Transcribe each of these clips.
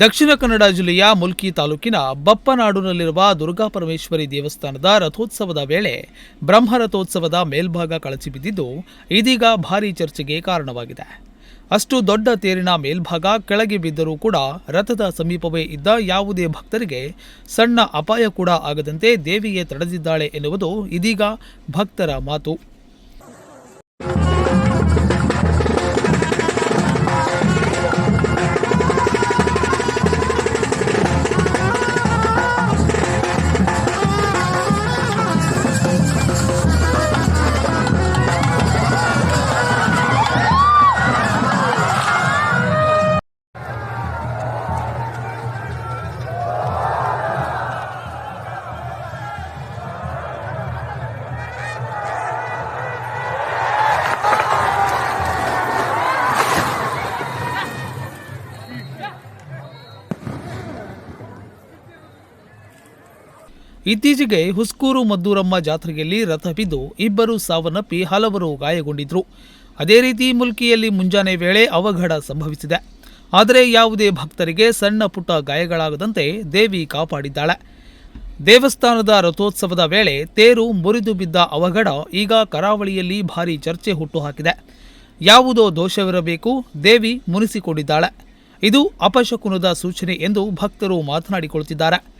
ದಕ್ಷಿಣ ಕನ್ನಡ ಜಿಲ್ಲೆಯ ಮುಲ್ಕಿ ತಾಲೂಕಿನ ಬಪ್ಪನಾಡುನಲ್ಲಿರುವ ದುರ್ಗಾ ಪರಮೇಶ್ವರಿ ದೇವಸ್ಥಾನದ ರಥೋತ್ಸವದ ವೇಳೆ ಬ್ರಹ್ಮರಥೋತ್ಸವದ ಮೇಲ್ಭಾಗ ಕಳಚಿ ಬಿದ್ದಿದ್ದು ಇದೀಗ ಭಾರೀ ಚರ್ಚೆಗೆ ಕಾರಣವಾಗಿದೆ. ಅಷ್ಟು ದೊಡ್ಡ ತೇರಿನ ಮೇಲ್ಭಾಗ ಕೆಳಗೆ ಬಿದ್ದರೂ ಕೂಡ ರಥದ ಸಮೀಪವೇ ಇದ್ದ ಯಾವುದೇ ಭಕ್ತರಿಗೆ ಸಣ್ಣ ಅಪಾಯ ಕೂಡ ಆಗದಂತೆ ದೇವಿಯೇ ತಡೆದಿದ್ದಾಳೆ ಎನ್ನುವುದು ಇದೀಗ ಭಕ್ತರ ಮಾತು. ಇತ್ತೀಚೆಗೆ ಹುಸ್ಕೂರು ಮದ್ದೂರಮ್ಮ ಜಾತ್ರೆಯಲ್ಲಿ ರಥ ಬಿದ್ದು ಇಬ್ಬರು ಸಾವನ್ನಪ್ಪಿ ಹಲವರು ಗಾಯಗೊಂಡಿದ್ರು. ಅದೇ ರೀತಿ ಮುಲ್ಕಿಯಲ್ಲಿ ಮುಂಜಾನೆ ವೇಳೆ ಅವಘಡ ಸಂಭವಿಸಿದೆ. ಆದರೆ ಯಾವುದೇ ಭಕ್ತರಿಗೆ ಸಣ್ಣ ಪುಟ್ಟ ಗಾಯಗಳಾಗದಂತೆ ದೇವಿ ಕಾಪಾಡಿದ್ದಾಳೆ. ದೇವಸ್ಥಾನದ ರಥೋತ್ಸವದ ವೇಳೆ ತೇರು ಮುರಿದು ಬಿದ್ದ ಅವಘಡ ಈಗ ಕರಾವಳಿಯಲ್ಲಿ ಭಾರಿ ಚರ್ಚೆ ಹುಟ್ಟುಹಾಕಿದೆ. ಯಾವುದೋ ದೋಷವಿರಬೇಕು, ದೇವಿ ಮುನಿಸಿಕೊಂಡಿದ್ದಾಳೆ. ಇದು ಅಪಶಕುನದ ಸೂಚನೆ ಎಂದು ಭಕ್ತರು ಮಾತನಾಡಿಕೊಳ್ಳುತ್ತಿದ್ದಾರೆ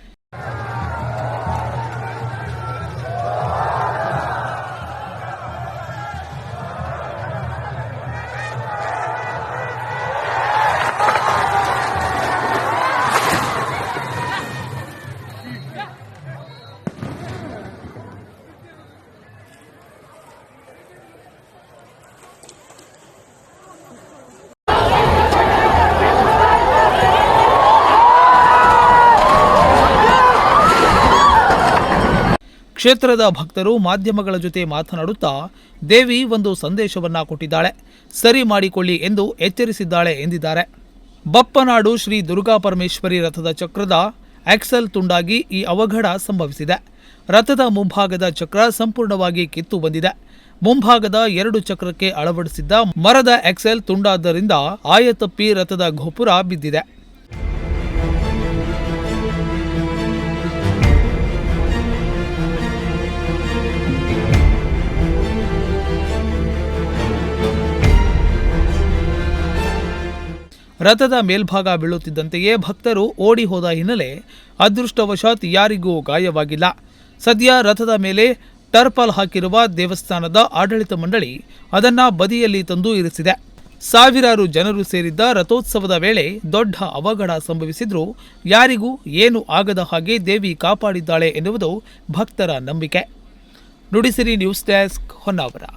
ಕ್ಷೇತ್ರದ ಭಕ್ತರು ಮಾಧ್ಯಮಗಳ ಜೊತೆ ಮಾತನಾಡುತ್ತಾ ದೇವಿ ಒಂದು ಸಂದೇಶವನ್ನ ಕೊಟ್ಟಿದ್ದಾಳೆ. ಸರಿ ಮಾಡಿಕೊಳ್ಳಿ ಎಂದು ಎಚ್ಚರಿಸಿದ್ದಾಳೆ ಎಂದಿದ್ದಾರೆ. ಬಪ್ಪನಾಡು ಶ್ರೀ ದುರ್ಗಾ ಪರಮೇಶ್ವರಿ ರಥದ ಚಕ್ರದ ಆಕ್ಸೆಲ್ ತುಂಡಾಗಿ ಈ ಅವಘಡ ಸಂಭವಿಸಿದೆ. ರಥದ ಮುಂಭಾಗದ ಚಕ್ರ ಸಂಪೂರ್ಣವಾಗಿ ಕಿತ್ತು ಬಂದಿದೆ. ಮುಂಭಾಗದ ಎರಡು ಚಕ್ರಕ್ಕೆ ಅಳವಡಿಸಿದ್ದ ಮರದ ಎಕ್ಸೆಲ್ ತುಂಡಾದ್ದರಿಂದ ಆಯತಪ್ಪಿ ರಥದ ಗೋಪುರ ಬಿದ್ದಿದೆ. ರಥದ ಮೇಲ್ಭಾಗ ಬೀಳುತ್ತಿದ್ದಂತೆಯೇ ಭಕ್ತರು ಓಡಿ ಹೋದ ಹಿನ್ನೆಲೆ ಅದೃಷ್ಟವಶಾತ್ ಯಾರಿಗೂ ಗಾಯವಾಗಿಲ್ಲ. ಸದ್ಯ ರಥದ ಮೇಲೆ ಟರ್ಪಲ್ ಹಾಕಿರುವ ದೇವಸ್ಥಾನದ ಆಡಳಿತ ಮಂಡಳಿ ಅದನ್ನ ಬದಿಯಲ್ಲಿ ತಂದು ಇರಿಸಿದೆ. ಸಾವಿರಾರು ಜನರು ಸೇರಿದ್ದ ರಥೋತ್ಸವದ ವೇಳೆ ದೊಡ್ಡ ಅವಘಡ ಸಂಭವಿಸಿದ್ರೂ ಯಾರಿಗೂ ಏನು ಆಗದ ಹಾಗೆ ದೇವಿ ಕಾಪಾಡಿದ್ದಾಳೆ ಎನ್ನುವುದು ಭಕ್ತರ ನಂಬಿಕೆ. Nudisiri news desk Honnavar.